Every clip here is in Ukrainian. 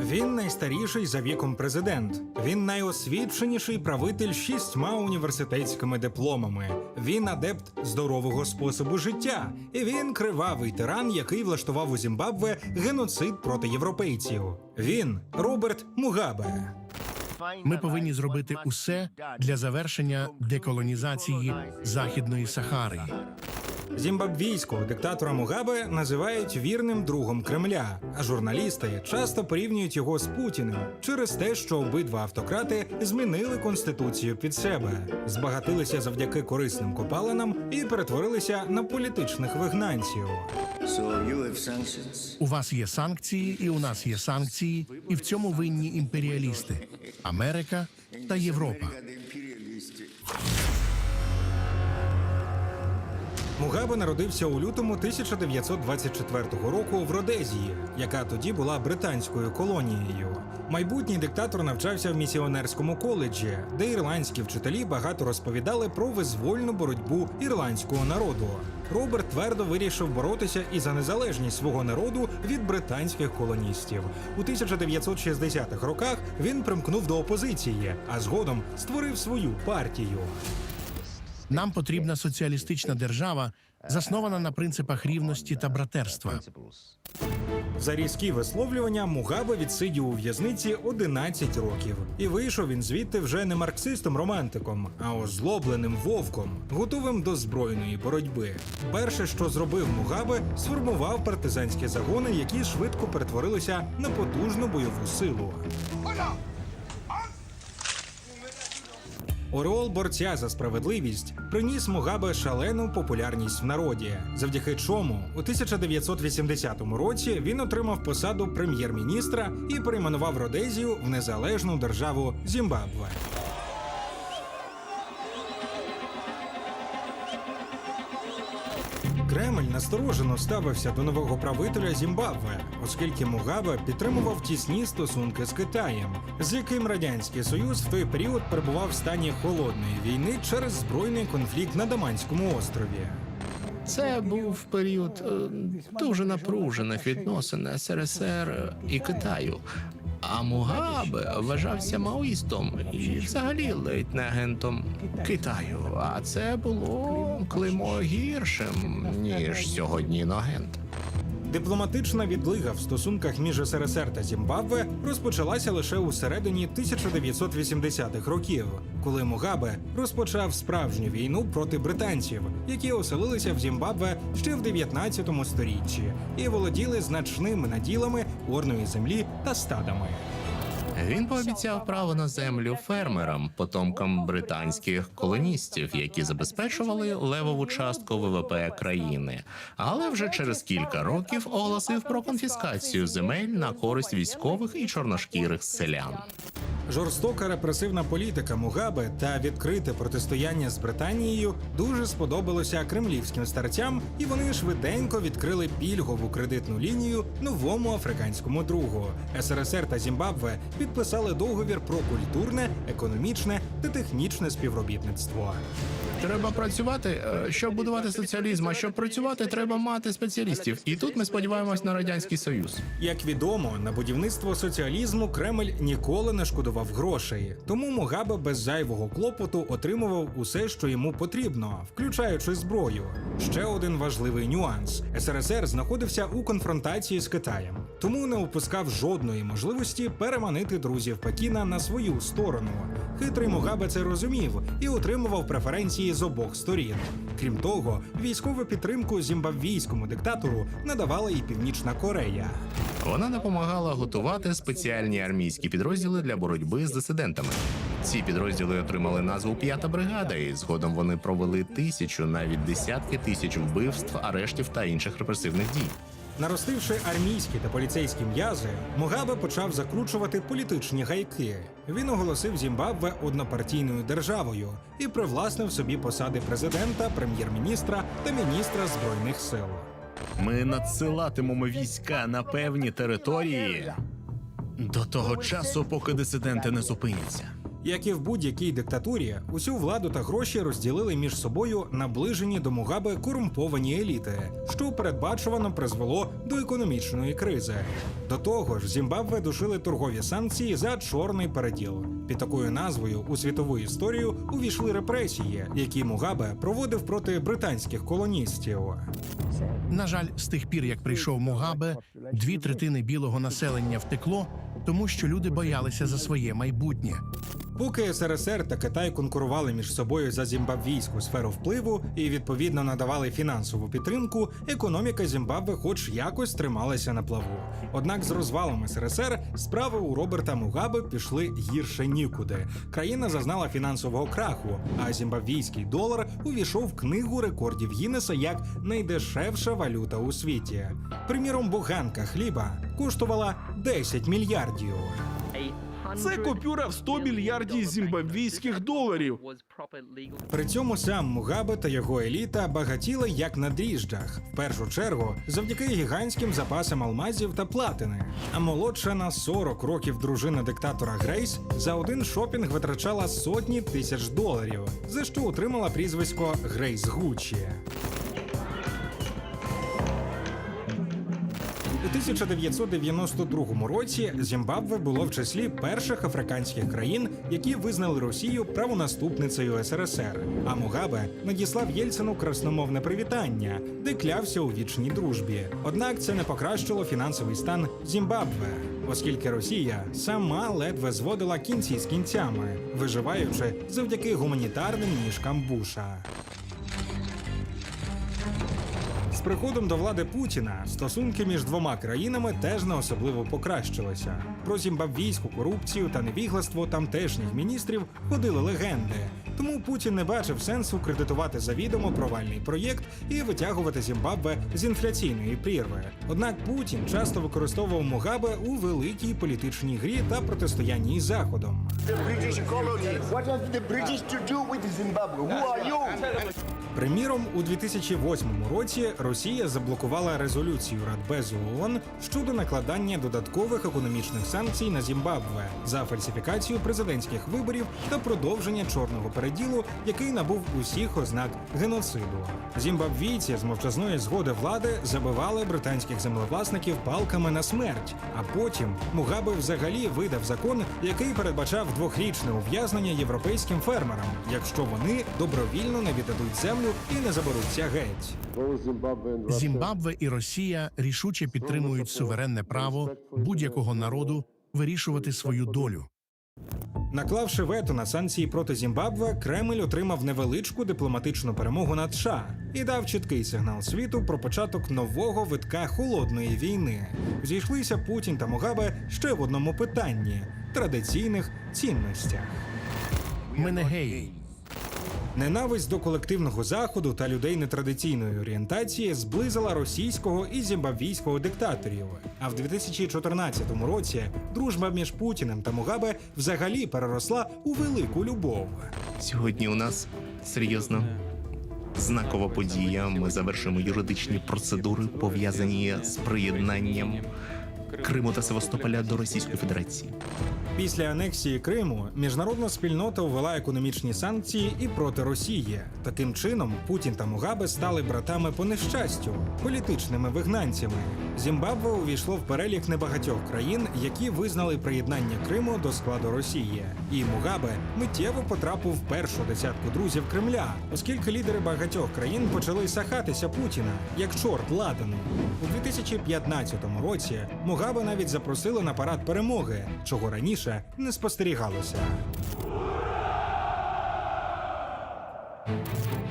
Він найстаріший за віком президент. Він найосвіченіший правитель шістьма університетськими дипломами. Він адепт здорового способу життя. І він кривавий тиран, який влаштував у Зімбабве геноцид проти європейців. Він Роберт Мугабе. Ми повинні зробити усе для завершення деколонізації Західної Сахари. Зімбабвійського диктатора Мугабе називають вірним другом Кремля, а журналісти часто порівнюють його з Путіним через те, що обидва автократи змінили конституцію під себе, збагатилися завдяки корисним копалинам і перетворилися на політичних вигнанців. У вас є санкції, і у нас є санкції, і в цьому винні імперіалісти Америка та Європа. Мугабе народився у лютому 1924 року в Родезії, яка тоді була британською колонією. Майбутній диктатор навчався в місіонерському коледжі, де ірландські вчителі багато розповідали про визвольну боротьбу ірландського народу. Роберт твердо вирішив боротися і за незалежність свого народу від британських колоністів. У 1960-х роках він примкнув до опозиції, а згодом створив свою партію. Нам потрібна соціалістична держава, заснована на принципах рівності та братерства. За різкі висловлювання Мугабе відсидів у в'язниці 11 років, і вийшов він звідти вже не марксистом-романтиком, а озлобленим вовком, готовим до збройної боротьби. Перше, що зробив Мугабе, сформував партизанські загони, які швидко перетворилися на потужну бойову силу. Ореол борця за справедливість приніс Мугабе шалену популярність в народі, завдяки чому у 1980 році він отримав посаду прем'єр-міністра і перейменував Родезію в незалежну державу Зімбабве. Кремль насторожено ставився до нового правителя Зімбабве, оскільки Мугабе підтримував тісні стосунки з Китаєм, з яким радянський союз в той період перебував в стані холодної війни через збройний конфлікт на Даманському острові. Це був період е, дуже напружених відносин СРСР і Китаю. А Мугабе вважався маоїстом і взагалі ледь не агентом Китаю. А це було клеймо гіршим ніж сьогодні агент. Дипломатична відлига в стосунках між СРСР та Зімбабве розпочалася лише у середині 1980-х років, коли Мугабе розпочав справжню війну проти британців, які оселилися в Зімбабве ще в 19 сторіччі і володіли значними наділами орної землі та стадами. Він пообіцяв право на землю фермерам, потомкам британських колоністів, які забезпечували левову частку ВВП країни. Але вже через кілька років оголосив про конфіскацію земель на користь військових і чорношкірих селян. Жорстока репресивна політика Мугабе та відкрите протистояння з Британією дуже сподобалося кремлівським старцям, і вони швиденько відкрили пільгову кредитну лінію новому африканському другу. СРСР та Зімбабве підписали договір про культурне, економічне та технічне співробітництво. Треба працювати, е, щоб будувати соціалізм. А щоб працювати, треба мати спеціалістів. І тут ми сподіваємось на радянський союз. Як відомо, на будівництво соціалізму Кремль ніколи не шкодував грошей. Тому Могабе без зайвого клопоту отримував усе, що йому потрібно, включаючи зброю. Ще один важливий нюанс: СРСР знаходився у конфронтації з Китаєм, тому не упускав жодної можливості переманити друзів Пекіна на свою сторону. Хитрий Мугабе це розумів і отримував преференції з обох сторін. Крім того, військову підтримку зімбабвійському диктатору надавала і Північна Корея. Вона допомагала готувати спеціальні армійські підрозділи для боротьби з дисидентами. Ці підрозділи отримали назву П'ята бригада, і згодом вони провели тисячу, навіть десятки тисяч вбивств, арештів та інших репресивних дій. Наростивши армійські та поліцейські м'язи, Мугабе почав закручувати політичні гайки. Він оголосив Зімбабве однопартійною державою і привласнив собі посади президента, прем'єр-міністра та міністра збройних сил. Ми надсилатимемо війська на певні території до того часу, поки дисиденти не зупиняться. Як і в будь-якій диктатурі, усю владу та гроші розділили між собою наближені до Мугаби корумповані еліти, що передбачувано призвело до економічної кризи. До того ж, Зімбабве душили торгові санкції за чорний переділ. Під такою назвою у світову історію увійшли репресії, які Мугабе проводив проти британських колоністів. На жаль, з тих пір, як прийшов Мугабе, дві третини білого населення втекло, тому що люди боялися за своє майбутнє. Поки СРСР та Китай конкурували між собою за зімбабвійську сферу впливу і відповідно надавали фінансову підтримку, економіка Зімбабве хоч якось трималася на плаву. Однак з розвалом СРСР справи у Роберта Мугабе пішли гірше нікуди. Країна зазнала фінансового краху, а зімбабвійський долар увійшов в книгу рекордів Гіннеса як найдешевша валюта у світі. Приміром, буганка хліба коштувала 10 мільярдів. Це купюра в 100 мільярдів зімбабвійських доларів. При цьому сам Мугабе та його еліта багатіли як на дріжджах, в першу чергу завдяки гігантським запасам алмазів та платини. А молодша на 40 років дружина диктатора Грейс за один шопінг витрачала сотні тисяч доларів, за що отримала прізвисько Грейс Гуччі. 1992 році Зімбабве було в числі перших африканських країн, які визнали Росію правонаступницею СРСР. А Мугабе надіслав Єльцину красномовне привітання, де клявся у вічній дружбі. Однак це не покращило фінансовий стан Зімбабве, оскільки Росія сама ледве зводила кінці з кінцями, виживаючи завдяки гуманітарним ніжкам Буша. З приходом до влади Путіна стосунки між двома країнами теж не особливо покращилися. Про зімбабвійську корупцію та невігластво тамтешніх міністрів ходили легенди. Тому Путін не бачив сенсу кредитувати завідомо провальний проєкт і витягувати Зімбабве з інфляційної прірви. Однак Путін часто використовував Мугабе у великій політичній грі та протистоянні із Заходом. British colony. What have the British to do with Zimbabwe? Who are you? Приміром, у 2008 році Росія заблокувала резолюцію Радбезу ООН щодо накладання додаткових економічних санкцій на Зімбабве за фальсифікацію президентських виборів та продовження чорного переділу, який набув усіх ознак геноциду. Зімбабвійці з мовчазної згоди влади забивали британських землевласників палками на смерть. А потім Мугабе взагалі видав закон, який передбачав двохрічне ув'язнення європейським фермерам, якщо вони добровільно не віддадуть землю і не заберуться геть. Зімбабве і Росія рішуче підтримують суверенне право будь-якого народу вирішувати свою долю. Наклавши вето на санкції проти Зімбабве, Кремль отримав невеличку дипломатичну перемогу над США і дав чіткий сигнал світу про початок нового витка холодної війни. Зійшлися Путін та Мугабе ще в одному питанні традиційних цінностях. Ми не геї. Ненависть до колективного заходу та людей нетрадиційної орієнтації зблизила російського і зімбабвійського диктаторів. А в 2014 році дружба між Путіним та Мугабе взагалі переросла у велику любов. Сьогодні у нас серйозно знакова подія. Ми завершимо юридичні процедури, пов'язані з приєднанням Криму та Севастополя до Російської Федерації. Після анексії Криму міжнародна спільнота ввела економічні санкції і проти Росії. Таким чином Путін та Мугабе стали братами по нещастю, політичними вигнанцями. Зімбабве увійшло в перелік небагатьох країн, які визнали приєднання Криму до складу Росії. І Мугабе миттєво потрапив в першу десятку друзів Кремля, оскільки лідери багатьох країн почали сахатися Путіна як чорт ладану. У 2015 році Мугабе навіть запросили на парад перемоги, чого раніше не спостерігалося.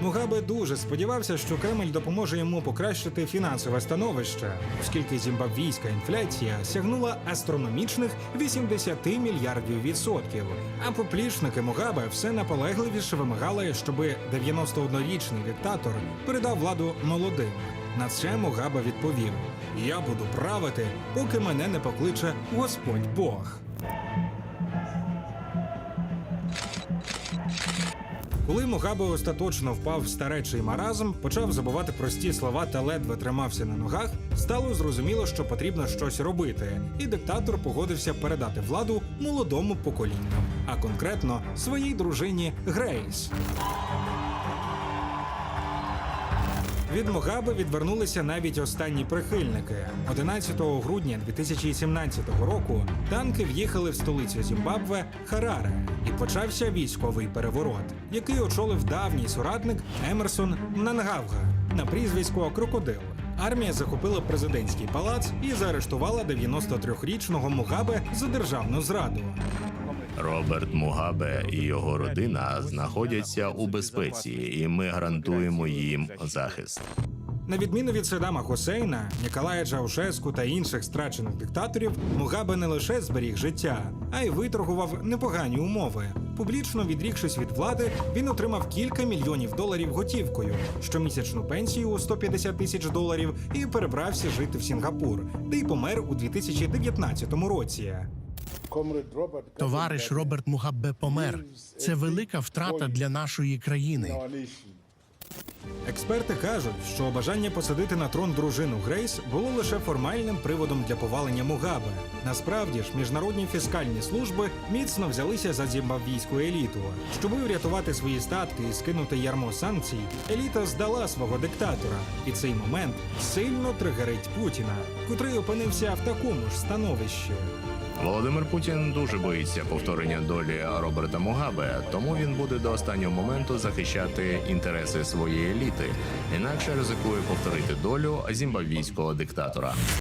Мугабе дуже сподівався, що Кремль допоможе йому покращити фінансове становище, оскільки зімбабвійська інфляція сягнула астрономічних 80 мільярдів відсотків. А поплічники Мугабе все наполегливіше вимагали, щоб 91-річний диктатор передав владу молодим. На це Мугабе відповів: Я буду правити, поки мене не покличе Господь Бог. Коли Мугабе остаточно впав в старечий маразм, почав забувати прості слова та ледве тримався на ногах, стало зрозуміло, що потрібно щось робити, і диктатор погодився передати владу молодому поколінню, а конкретно своїй дружині Грейс. Від Мугаби відвернулися навіть останні прихильники. 11 грудня 2017 року танки в'їхали в столицю Зімбабве Хараре, і почався військовий переворот, який очолив давній соратник Емерсон Мнангавга на прізвисько Крокодил. Армія захопила президентський палац і заарештувала 93-річного Мугабе за державну зраду. Роберт Мугабе і його родина знаходяться у безпеці, і ми гарантуємо їм захист. На відміну від Саддама Хусейна, Ніколая Чаушеску та інших страчених диктаторів, Мугабе не лише зберіг життя, а й виторгував непогані умови. Публічно відрікшись від влади, він отримав кілька мільйонів доларів готівкою, щомісячну пенсію у 150 тисяч доларів і перебрався жити в Сінгапур, де й помер у 2019 році. Товариш Роберт Мугабе помер. Це велика втрата для нашої країни. Експерти кажуть, що бажання посадити на трон дружину Грейс було лише формальним приводом для повалення Мугабе. Насправді ж, міжнародні фіскальні служби міцно взялися за зімбабвійську еліту. Щоби врятувати свої статки і скинути ярмо санкцій, еліта здала свого диктатора, і цей момент сильно тригерить Путіна, котрий опинився в такому ж становищі. Володимир Путін дуже боїться повторення долі Роберта Мугабе, тому він буде до останнього моменту захищати інтереси своєї еліти, інакше ризикує повторити долю зімбабвійського диктатора.